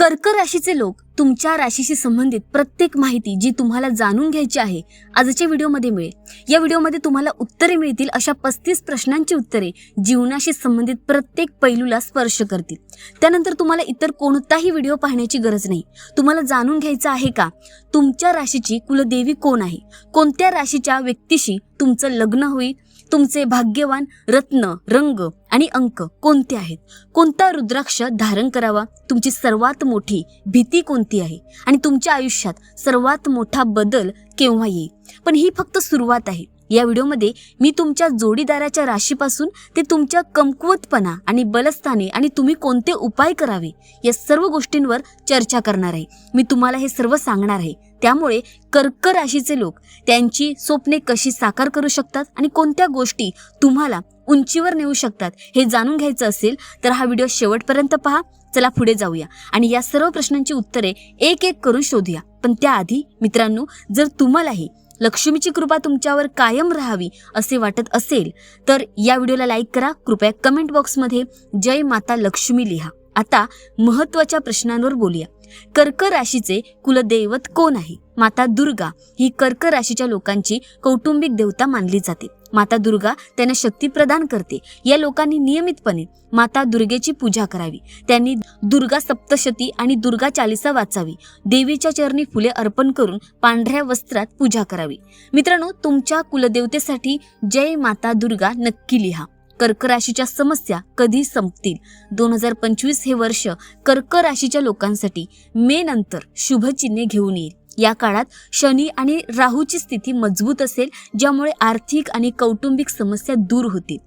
कर्क राशीचे लोक तुमच्या राशीशी संबंधित प्रत्येक माहिती जी तुम्हाला जाणून घ्यायची आहे आजच्या व्हिडिओमध्ये मिळेल. या व्हिडिओमध्ये तुम्हाला उत्तरे मिळतील अशा पस्तीस प्रश्नांची उत्तरे जीवनाशी संबंधित प्रत्येक पैलूला स्पर्श करतील. त्यानंतर तुम्हाला इतर कोणताही व्हिडिओ पाहण्याची गरज नाही. तुम्हाला जाणून घ्यायचं आहे का तुमच्या राशीची कुलदेवी कोण आहे? कोणत्या राशीच्या व्यक्तीशी तुमचं लग्न होईल? तुमचे भाग्यवान रत्न रंग आणि अंक कोणते आहेत? कोणता रुद्राक्ष धारण करावा? तुमची सर्वात मोठी भीती कोणती आहे? आणि तुमच्या आयुष्यात सर्वात मोठा बदल केव्हा येईल? पण ही फक्त सुरुवात आहे. या व्हिडिओमध्ये मी तुमच्या जोडीदाराच्या राशीपासून ते तुमच्या कमकुवतपणा आणि बलस्थाने आणि तुम्ही कोणते उपाय करावे या सर्व गोष्टींवर चर्चा करणार आहे. मी तुम्हाला हे सर्व सांगणार आहे. त्यामुळे कर्क राशीचे लोक त्यांची स्वप्ने कशी साकार करू शकतात आणि कोणत्या गोष्टी तुम्हाला उंचीवर नेऊ शकतात हे जाणून घ्यायचं असेल तर हा व्हिडिओ शेवटपर्यंत पहा. चला पुढे जाऊया. आणि या सर्व प्रश्नांची उत्तरे एक एक करून शोधूया. पण त्याआधी मित्रांनो जर तुम्हालाही लक्ष्मीची कृपा तुमच्यावर कायम राहावी असे वाटत असेल तर या व्हिडिओला लाईक करा. कृपया कमेंट बॉक्समध्ये जय माता लक्ष्मी लिहा. आता महत्त्वाच्या प्रश्नांवर बोलूया. कर्क राशीचे कुलदैवत कोण आहे? माता दुर्गा ही कर्क राशीच्या लोकांची कौटुंबिक देवता मानली जाते. माता दुर्गा त्यांना शक्ती प्रदान करते. या लोकांनी नियमितपणे माता दुर्गेची पूजा करावी. त्यांनी दुर्गा सप्तशती आणि दुर्गा चालिसा वाचावी. देवीच्या चरणी फुले अर्पण करून पांढऱ्या वस्त्रात पूजा करावी. मित्रांनो तुमच्या कुलदेवतेसाठी जय माता दुर्गा नक्की लिहा. कर्क राशीच्या समस्या कधी संपतील? दोन हजार पंचवीस हे वर्ष कर्क राशीच्या लोकांसाठी मे नंतर शुभचिन्हे घेऊन येईल. या काळात शनी आणि राहूची स्थिती मजबूत असेल ज्यामुळे आर्थिक आणि कौटुंबिक समस्या दूर होतील.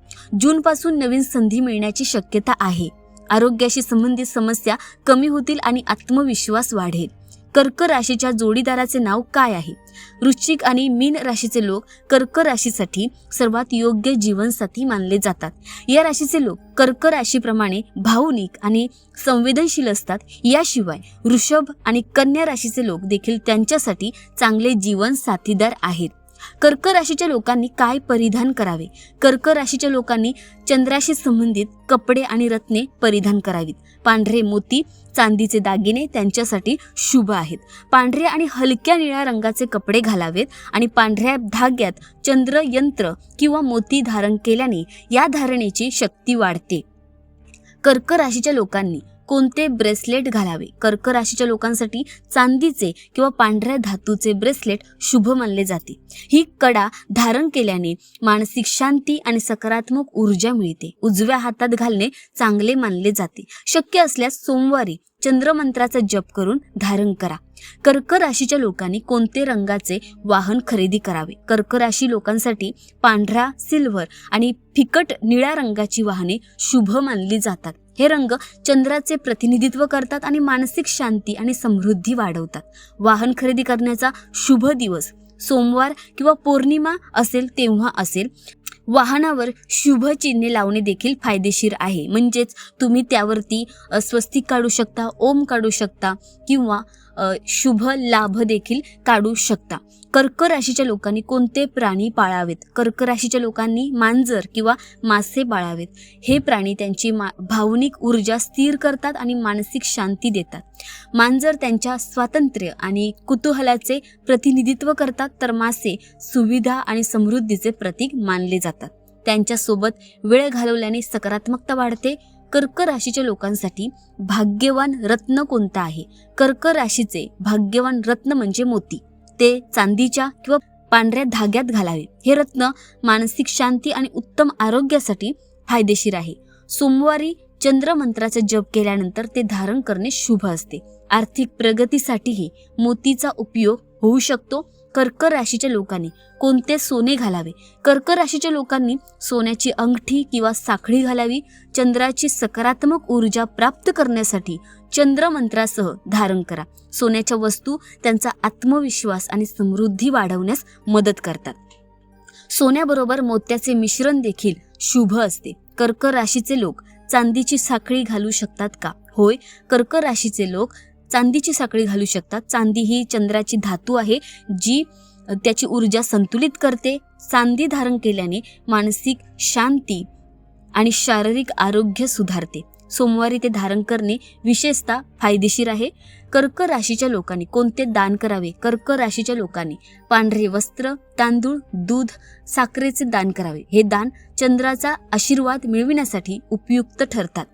जूनपासून नवीन संधी मिळण्याची शक्यता आहे. आरोग्याशी संबंधित समस्या कमी होतील आणि आत्मविश्वास वाढेल. कर्क राशीच्या जोडीदाराचे नाव काय आहे? वृश्चिक आणि मीन राशीचे लोक कर्क राशीसाठी सर्वात योग्य जीवनसाथी मानले जातात. या राशीचे लोक कर्क राशीप्रमाणे भावनिक आणि संवेदनशील असतात. याशिवाय वृषभ आणि कन्या राशीचे लोक देखील त्यांच्यासाठी चांगले जीवन साथीदार आहेत. कर्क राशीच्या लोकांनी काय परिधान करावे? कर्क राशीच्या लोकांनी चंद्राशी संबंधित कपडे आणि रत्ने परिधान करावीत. पांढरे मोती चांदीचे दागिने त्यांच्यासाठी शुभ आहेत. पांढऱ्या आणि हलक्या निळ्या रंगाचे कपडे घालावेत आणि पांढऱ्या धाग्यात चंद्र यंत्र किंवा मोती धारण केल्याने या धारणेची शक्ती वाढते. कर्क राशीच्या लोकांनी कोणते ब्रेसलेट घालावे? कर्क राशीच्या लोकांसाठी चांदीचे किंवा पांढऱ्या धातूचे ब्रेसलेट शुभ मानले जाते. ही कडा धारण केल्याने मानसिक शांती आणि सकारात्मक ऊर्जा मिळते. उजव्या हातात घालणे चांगले मानले जाते. शक्य असल्यास सोमवारी चंद्रमंत्राचा जप करून धारण करा. कर्क राशीच्या लोकांनी कोणते रंगाचे वाहन खरेदी करावे? कर्क राशी लोकांसाठी पांढरा सिल्वर आणि फिकट निळ्या रंगाची वाहने शुभ मानली जातात. हे रंग चंद्राचे प्रतिनिधित्व करतात आणि मानसिक शांती आणि समृद्धी वाढवतात. वाहन खरेदी करण्याचा शुभ दिवस सोमवार किंवा पौर्णिमा असेल तेव्हा असेल वाहनावर शुभ चिन्हे लावणे देखील फायदेशीर आहे. म्हणजेच तुम्ही त्यावरती स्वस्तिक काढू शकता ओम काढू शकता किंवा शुभ लाभ देखील काढू शकता. कर्क राशीच्या लोकांनी कोणते प्राणी पाळावेत? कर्क राशीच्या लोकांनी मांजर किंवा मासे पाळावेत. हे प्राणी त्यांची मा भावनिक ऊर्जा स्थिर करतात आणि मानसिक शांती देतात. मांजर त्यांच्या स्वातंत्र्य आणि कुतूहलाचे प्रतिनिधित्व करतात तर मासे सुविधा आणि समृद्धीचे प्रतीक मानले जातात. त्यांच्यासोबत वेळ घालवल्याने सकारात्मकता वाढते. कर्क राशीच्या लोकांसाठी भाग्यवान रत्न कोणता आहे? कर्क राशीचे भाग्यवान रत्न म्हणजे मोती. ते चांदीच्या किंवा पांढऱ्या धाग्यात घालावे. हे रत्न मानसिक शांती आणि उत्तम आरोग्यासाठी फायदेशीर आहे. सोमवारी चंद्रमंत्राचा जप केल्यानंतर ते धारण करणे शुभ असते. आर्थिक प्रगतीसाठीही मोतीचा उपयोग होऊ शकतो. कर्क राशीच्या लोकांनी कोणते सोने घालावे? कर्क राशीच्या लोकांनी सोन्याची अंगठी किंवा साखळी घालावी. चंद्राची सकारात्मक ऊर्जा प्राप्त करण्यासाठी चंद्रमंत्रासह धारण करा. सोन्याच्या वस्तू त्यांचा आत्मविश्वास आणि समृद्धी वाढवण्यास मदत करतात. सोन्याबरोबर मोत्याचे मिश्रण देखील शुभ असते. कर्क राशीचे लोक चांदीची साखळी घालू शकतात का? होय कर्क राशीचे लोक चांदीची साखळी घालू शकतात. चांदी ही चंद्राची धातू आहे जी त्याची ऊर्जा संतुलित करते. चांदी धारण केल्याने मानसिक शांती आणि शारीरिक आरोग्य सुधारते. सोमवारी ते धारण करणे विशेषतः फायदेशीर आहे. कर्क राशीच्या लोकांनी कोणते दान करावे? कर्क राशीच्या लोकांनी पांढरे वस्त्र तांदूळ दूध साखरेचे दान करावे. हे दान चंद्राचा आशीर्वाद मिळविण्यासाठी उपयुक्त ठरतात.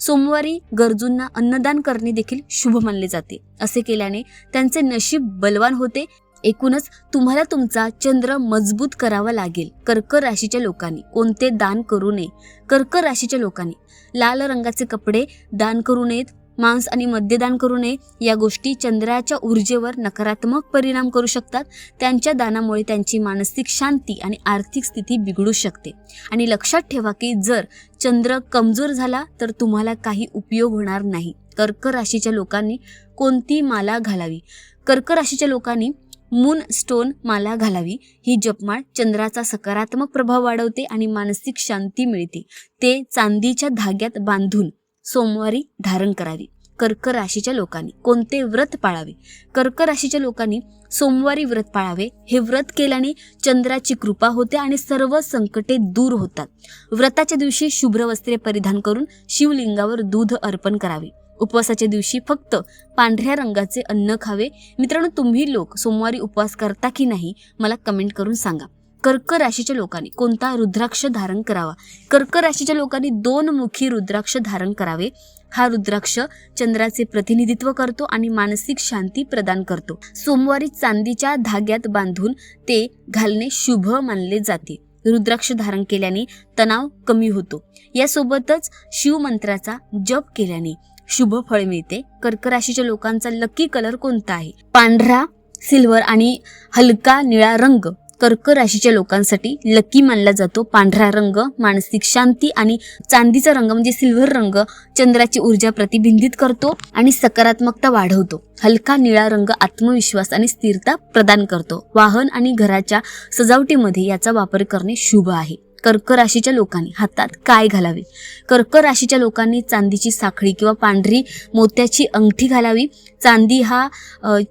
सोमवारी गरजूंना अन्नदान करणे देखील शुभ मानले जाते. असे केल्याने त्यांचे नशीब बलवान होते. एकूणच तुम्हाला तुमचा चंद्र मजबूत करावा लागेल. कर्क राशीच्या लोकांनी कोणते दान करू नये? कर्क राशीच्या लोकांनी लाल रंगाचे कपडे दान करू नयेत. मांस आणि मद्यदान करू नये. या गोष्टी चंद्राच्या ऊर्जेवर नकारात्मक परिणाम करू शकतात. त्यांच्या दानामुळे त्यांची मानसिक शांती आणि आर्थिक स्थिती बिघडू शकते. आणि लक्षात ठेवा की जर चंद्र कमजोर झाला तर तुम्हाला काही उपयोग होणार नाही. कर्क राशीच्या लोकांनी कोणती माला घालावी? कर्क राशीच्या लोकांनी मून स्टोन माला घालावी. ही जपमाळ चंद्राचा सकारात्मक प्रभाव वाढवते आणि मानसिक शांती मिळते. ते चांदीच्या धाग्यात बांधून सोमवारी धारण करावी. कर्क राशीच्या लोकांनी कोणते व्रत पाळावे? कर्क राशीच्या लोकांनी सोमवारी व्रत पाळावे. हे व्रत केल्याने चंद्राची कृपा होते आणि सर्व संकटे दूर होतात. व्रताच्या दिवशी शुभ्र वस्त्रे परिधान करून शिवलिंगावर दूध अर्पण करावे. उपवासाच्या दिवशी फक्त पांढऱ्या रंगाचे अन्न खावे. मित्रांनो तुम्ही लोक सोमवारी उपवास करता की नाही मला कमेंट करून सांगा. कर्क राशीच्या लोकांनी कोणता रुद्राक्ष धारण करावा? कर्क राशीच्या लोकांनी दोन मुखी रुद्राक्ष धारण करावे. हा रुद्राक्ष चंद्राचे प्रतिनिधित्व करतो आणि मानसिक शांती प्रदान करतो. सोमवारी चांदीच्या धाग्यात बांधून ते घालणे शुभ मानले जाते. रुद्राक्ष धारण केल्याने तणाव कमी होतो. यासोबतच शिवमंत्राचा जप केल्याने शुभ फळ मिळते. कर्क राशीच्या लोकांचा लकी कलर कोणता आहे? पांढरा सिल्वर आणि हलका निळा रंग. कर्क राशीच्या लोकांसाठी लकी मानला जातो. पांढरा रंग मानसिक शांती आणि चांदीचा रंग म्हणजे सिल्वर रंग चंद्राची ऊर्जा प्रतिबिंबित करतो आणि सकारात्मकता वाढवतो. हलका निळा रंग आत्मविश्वास आणि स्थिरता प्रदान करतो. वाहन आणि घराच्या सजावटीमध्ये याचा वापर करणे शुभ आहे. कर्क राशीच्या लोकांनी हातात काय घालावे? कर्क राशीच्या लोकांनी चांदीची साखळी किंवा पांढरी मोत्याची अंगठी घालावी. चांदी हा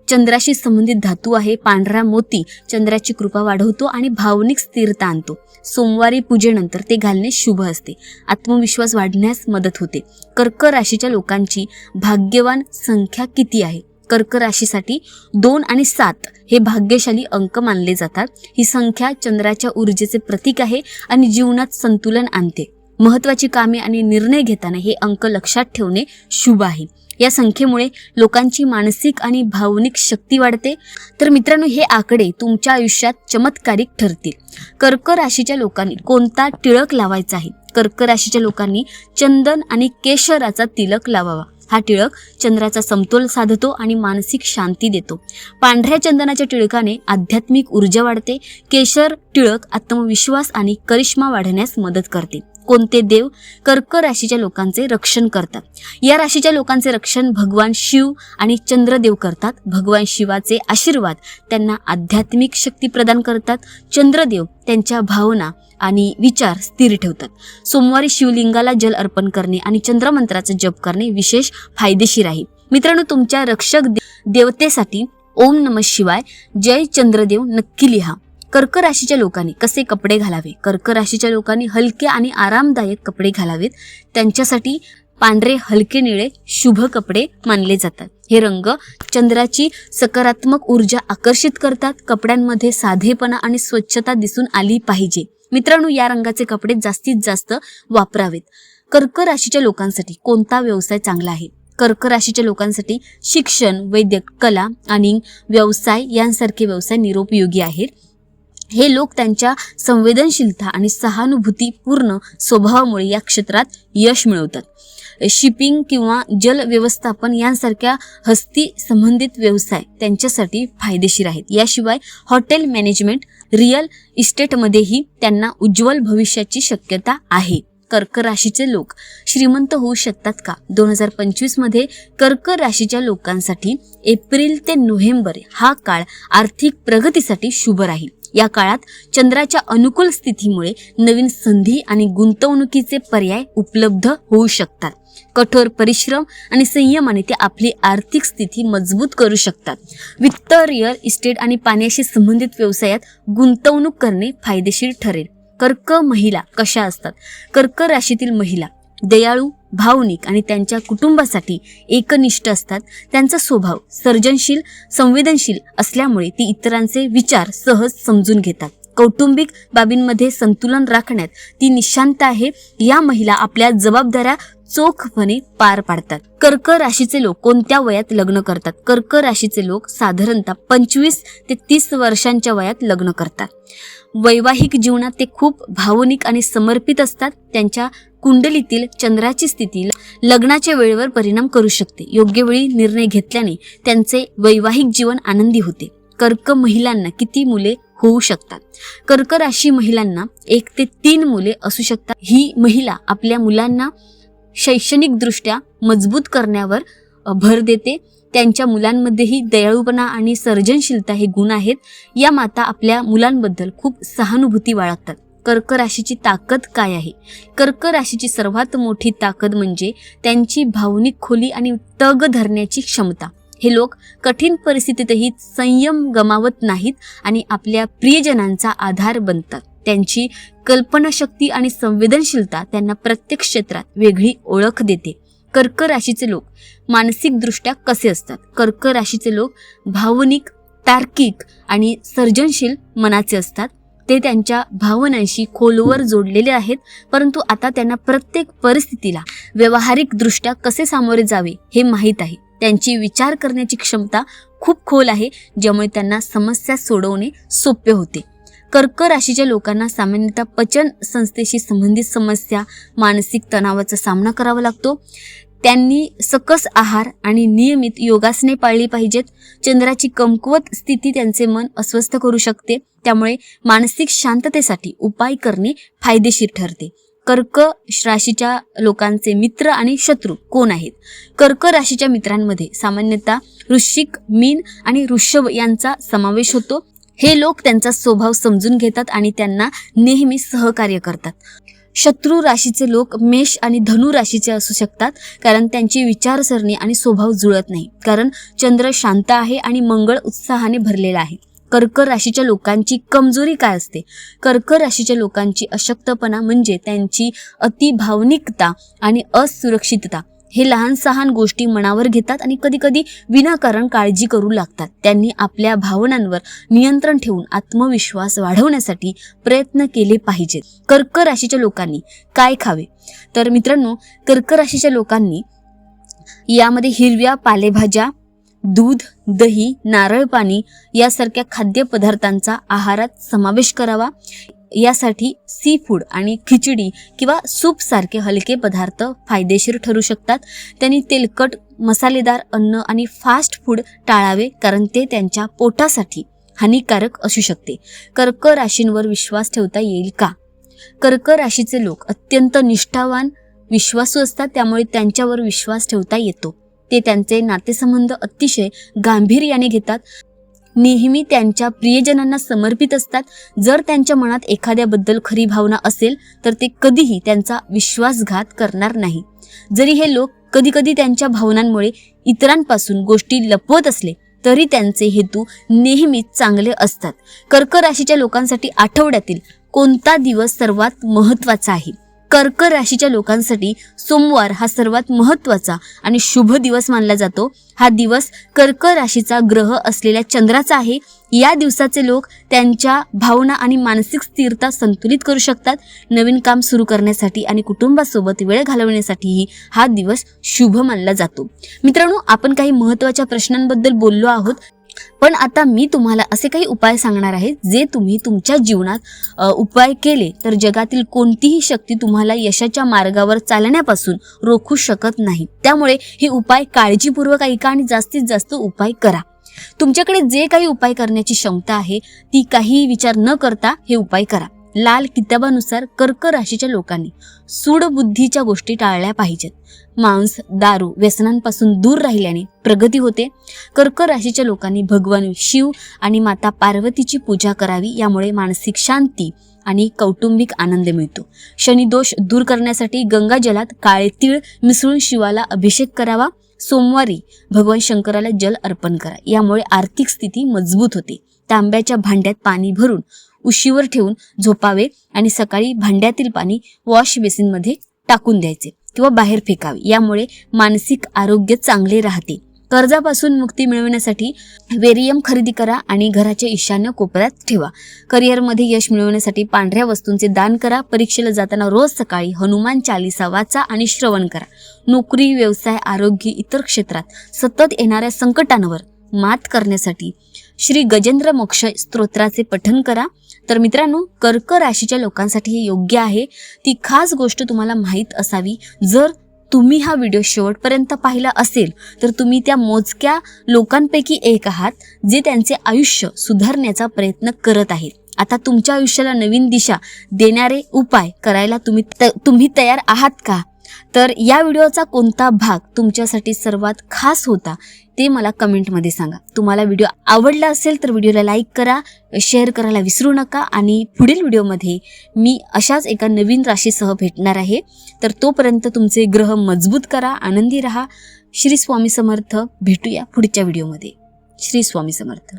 चंद्राशी संबंधित धातू आहे. पांढरा मोती चंद्राची कृपा वाढवतो आणि भावनिक स्थिरता आणतो. सोमवारी पूजेनंतर ते घालणे शुभ असते. आत्मविश्वास वाढण्यास मदत होते. कर्क राशीच्या लोकांची भाग्यवान संख्या किती आहे? कर्क राशीसाठी दोन आणि सात हे भाग्यशाली अंक मानले जातात. ही संख्या चंद्राच्या ऊर्जेचे प्रतीक आहे आणि जीवनात संतुलन आणते. महत्वाची कामे आणि निर्णय घेताना हे अंक लक्षात ठेवणे शुभ आहे. या संख्येमुळे लोकांची मानसिक आणि भावनिक शक्ती वाढते. तर मित्रांनो हे आकडे तुमच्या आयुष्यात चमत्कारिक ठरतील. कर्क राशीच्या लोकांनी कोणता टिळक लावायचा आहे? कर्क राशीच्या लोकांनी चंदन आणि केशराचा तिलक लावावा. हा टिळक चंद्राचा समतोल साधतो आणि मानसिक शांती देतो. पांढऱ्या चंदनाच्या टिळकाने आध्यात्मिक ऊर्जा वाढते. केशर टिळक आत्मविश्वास आणि करिश्मा वाढण्यास मदत करते. कोणते देव कर्क राशीच्या लोकांचे रक्षण करतात. या राशीच्या लोकांचे रक्षण भगवान शिव आणि चंद्रदेव करतात. भगवान शिवाचे आशीर्वाद त्यांना आध्यात्मिक शक्ती प्रदान करतात. चंद्रदेव त्यांच्या भावना आणि विचार स्थिर ठेवतात. सोमवारी शिवलिंगाला जल अर्पण करणे आणि चंद्रमंत्राचा जप करणे विशेष फायदेशीर आहे. मित्रांनो तुमच्या रक्षक देवतेसाठी ओम नम शिवाय जय चंद्रदेव नक्की लिहा. कर्क राशीच्या लोकांनी कसे कपडे घालावे? कर्क राशीच्या लोकांनी हलके आणि आरामदायक कपडे घालावेत. त्यांच्यासाठी पांढरे हलके निळे शुभ कपडे मानले जातात. हे रंग चंद्राची सकारात्मक ऊर्जा आकर्षित करतात. कपड्यांमध्ये साधेपणा आणि स्वच्छता दिसून आली पाहिजे. मित्रांनो या रंगाचे कपडे जास्तीत जास्त वापरावेत. कर्क राशीच्या लोकांसाठी कोणता व्यवसाय चांगला आहे? कर्क राशीच्या लोकांसाठी शिक्षण वैद्यक कला आणि व्यवसाय यांसारखे व्यवसाय निरोपयोगी आहेत. हे लोक त्यांच्या संवेदनशीलता आणि सहानुभूतीपूर्ण स्वभावामुळे या क्षेत्रात यश मिळवतात. शिपिंग किंवा जल व्यवस्थापन यांसारख्या हस्ती संबंधित व्यवसाय त्यांच्यासाठी फायदेशीर आहेत. याशिवाय हॉटेल मॅनेजमेंट रिअल इस्टेटमध्येही त्यांना उज्ज्वल भविष्याची शक्यता आहे. कर्क राशीचे लोक श्रीमंत होऊ शकतात का? दोन हजार पंचवीसमध्ये कर्क राशीच्या लोकांसाठी एप्रिल ते नोव्हेंबर हा काळ आर्थिक प्रगतीसाठी शुभ राहील. या काळात चंद्राच्या अनुकूल स्थितीमुळे नवीन संधी आणि गुंतवणुकीचे पर्याय उपलब्ध होऊ शकतात. कठोर परिश्रम आणि संयमाने ते आपली आर्थिक स्थिती मजबूत करू शकतात. वित्त रिअल इस्टेट आणि पाण्याशी संबंधित व्यवसायात गुंतवणूक करणे फायदेशीर ठरेल. कर्क महिला कशा असतात? कर्क राशीतील महिला दयाळू भावनिक आणि त्यांच्या कुटुंबासाठी एकनिष्ठ असतात. त्यांचा स्वभाव सर्जनशील संवेदनशील असल्यामुळे ती इतरांचे विचार सहज समजून घेतात. कौटुंबिक बाबींमध्ये संतुलन राखण्यात ती निशांत आहे. या महिला आपल्या जबाबदाऱ्या चोखपणे पार पाडतात. कर्क राशीचे लोक कोणत्या वयात लग्न करतात? कर्क राशीचे लोक साधारणतः पंचवीस ते तीस वर्षांच्या वयात लग्न करतात. वैवाहिक जीवनात ते खूप भावनिक आणि समर्पित असतात. त्यांच्या कुंडलीतील चंद्राची स्थिती लग्नाच्या वेळेवर परिणाम करू शकते. योग्य वेळी निर्णय घेतल्याने त्यांचे वैवाहिक जीवन आनंदी होते. कर्क महिलांना किती मुले होऊ शकतात? कर्क राशी महिलांना एक ते तीन मुले असू शकतात. ही महिला आपल्या मुलांना शैक्षणिकदृष्ट्या मजबूत करण्यावर भर देते. त्यांच्या मुलांमध्येही दयाळूपणा आणि सर्जनशीलता हे गुण आहेत. या माता आपल्या मुलांबद्दल खूप सहानुभूती बाळगतात. कर्क राशीची ताकद काय आहे? कर्क राशीची सर्वात मोठी ताकद म्हणजे त्यांची भावनिक खोली आणि तग धरण्याची क्षमता. हे लोक कठीण परिस्थितीतही संयम गमावत नाहीत आणि आपल्या प्रियजनांचा आधार बनतात. त्यांची कल्पनाशक्ती आणि संवेदनशीलता त्यांना प्रत्येक क्षेत्रात वेगळी ओळख देते. कर्क राशीचे लोक मानसिकदृष्ट्या कसे असतात? कर्क राशीचे लोक भावनिक तार्किक आणि सर्जनशील मनाचे असतात. ते त्यांच्या भावनांशी खोलवर जोडलेले आहेत परंतु आता त्यांना प्रत्येक परिस्थितीला व्यावहारिकदृष्ट्या कसे सामोरे जावे हे माहीत आहे. त्यांची विचार करण्याची क्षमता खूप खोल आहे ज्यामुळे त्यांना समस्या सोडवणे सोपे होते. कर्क राशीच्या लोकांना सामान्यतः पचन संस्थेशी संबंधित समस्या मानसिक तणावाचा सामना करावा लागतो. त्यांनी सकस आहार आणि नियमित योगासने पाळली पाहिजेत. चंद्राची कमकुवत स्थिती त्यांचे मन अस्वस्थ करू शकते त्यामुळे मानसिक शांततेसाठी उपाय करणे फायदेशीर ठरते. कर्क राशीच्या लोकांचे मित्र आणि शत्रू कोण आहेत? कर्क राशीच्या मित्रांमध्ये सामान्यतः वृश्चिक मीन आणि ऋषभ यांचा समावेश होतो. हे लोक त्यांचा स्वभाव समजून घेतात आणि त्यांना नेहमी सहकार्य करतात. शत्रू राशीचे लोक मेष आणि धनु राशीचे असू शकतात कारण त्यांची विचारसरणी आणि स्वभाव जुळत नाही कारण चंद्र शांत आहे आणि मंगळ उत्साहाने भरलेला आहे. कर्क राशीच्या लोकांची कमजोरी काय असते? कर्क राशीच्या लोकांची अशक्तपणा म्हणजे त्यांची अति भावनिकता आणि असुरक्षितता. हे लहान सहान गोष्टी मनावर घेतात आणि कधीकधी विनाकारण काळजी करू लागतात. त्यांनी आपल्या भावनांवर नियंत्रण ठेवून आत्मविश्वास वाढवण्यासाठी प्रयत्न केले पाहिजेत. कर्क राशीच्या लोकांनी काय खावे? तर मित्रांनो कर्क राशीच्या लोकांनी यामध्ये हिरव्या पालेभाज्या दूध दही नारळ पाणी यासारख्या खाद्यपदार्थांचा आहारात समावेश करावा. यासाठी सी फूड आणि खिचडी किंवा सूपसारखे हलके पदार्थ फायदेशीर ठरू शकतात. त्यांनी तेलकट मसालेदार अन्न आणि फास्ट फूड टाळावे कारण ते त्यांच्या पोटासाठी हानिकारक असू शकते. कर्क राशींवर विश्वास ठेवता येईल का? कर्क राशीचे लोक अत्यंत निष्ठावान विश्वासू असतात त्यामुळे त्यांच्यावर विश्वास ठेवता येतो. ते त्यांचे नातेसंबंध अतिशय गांभीर्याने घेतात. नेहमी त्यांच्या प्रियजनांना समर्पित असतात. जर त्यांच्या मनात एखाद्याबद्दल खरी भावना असेल तर ते कधीही त्यांचा विश्वासघात करणार नाही. जरी हे लोक कधीकधी त्यांच्या भावनांमुळे इतरांपासून गोष्टी लपवत असले तरी त्यांचे हेतू नेहमीच चांगले असतात. कर्क राशीच्या लोकांसाठी आठवड्यातील कोणता दिवस सर्वात महत्त्वाचा आहे? कर्क राशीच्या लोकांसाठी सोमवार हा सर्वात महत्त्वाचा आणि शुभ दिवस मानला जातो. हा दिवस कर्क राशीचा ग्रह असलेल्या चंद्राचा आहे. या दिवसाचे लोक त्यांच्या भावना आणि मानसिक स्थिरता संतुलित करू शकतात. नवीन काम सुरू करण्यासाठी आणि कुटुंबासोबत वेळ घालवण्यासाठीही हा दिवस शुभ मानला जातो. मित्रांनो आपण काही महत्त्वाच्या प्रश्नांबद्दल बोललो आहोत. पण आता मी तुम्हाला असे काही उपाय सांगणार आहे जे तुम्ही तुमच्या जीवनात उपाय केले तर जगातील कोणतीही शक्ती तुम्हाला यशाच्या मार्गावर चालण्यापासून रोखू शकत नाही. त्यामुळे हे उपाय काळजीपूर्वक ऐका आणि जास्तीत जास्त उपाय करा. तुमच्याकडे जे काही उपाय करण्याची क्षमता आहे ती काही विचार न करता हे उपाय करा. लाल किताबानुसार कर्क राशीच्या लोकांनी. सूडबुद्धीच्या गोष्टी टाळल्या पाहिजेत. मांस दारू व्यसनांपासून दूर राहिल्याने प्रगती होते. कर्क राशीच्या लोकांनी भगवान शिव आणि माता पार्वतीची पूजा करावी यामुळे मानसिक शांती आणि कौटुंबिक आनंद मिळतो. शनिदोष दूर करण्यासाठी गंगा जलात काळे तीळ मिसळून शिवाला अभिषेक करावा. सोमवारी भगवान शंकराला जल अर्पण करा. यामुळे आर्थिक स्थिती मजबूत होते. तांब्याच्या भांड्यात पाणी भरून उशीवर ठेवून झोपावे आणि सकाळी भांड्यातील पाणी वॉश बेसिनमध्ये टाकून द्यायचे किंवा बाहेर फेकावे. यामुळे मानसिक आरोग्य चांगले राहते. कर्जापासून मुक्ती मिळवण्यासाठी वेरियम खरेदी करा आणि घराच्या ईशान्य कोपऱ्यात ठेवा. करिअरमध्ये यश मिळवण्यासाठी पांढऱ्या वस्तूंचे दान करा. परीक्षेला जाताना रोज सकाळी हनुमान चालिसा वाचा आणि श्रवण करा. नोकरी व्यवसाय आरोग्य इतर क्षेत्रात सतत येणाऱ्या संकटांवर मात करण्यासाठी श्री गजेंद्र मोक्ष स्तोत्राचे पठन करा. तर मित्रांनो कर्क राशीच्या लोकांसाठी हे योग्य आहे. ती खास गोष्ट तुम्हाला माहीत असावी. जर तुम्ही हा व्हिडिओ शेवटपर्यंत पाहिला असेल तर तुम्ही त्या मोजक्या लोकांपैकी एक आहात जे त्यांचे आयुष्य सुधारण्याचा प्रयत्न करत आहेत. आता तुमच्या आयुष्याला नवीन दिशा देणारे उपाय करायला तुम्ही त- तुम्ही तयार आहात का? तर या व्हिडिओचा कोणता भाग तुमच्यासाठी सर्वात खास होता ते मला कमेंटमध्ये सांगा. तुम्हाला व्हिडिओ आवडला असेल तर व्हिडिओला लाईक करा शेअर करायला विसरू नका आणि पुढील व्हिडिओमध्ये मी अशाच एका नवीन राशीसह भेटणार आहे. तर तोपर्यंत तुमचे ग्रह मजबूत करा आनंदी राहा. श्री स्वामी समर्थ भेटूया पुढच्या व्हिडिओमध्ये. श्री स्वामी समर्थ.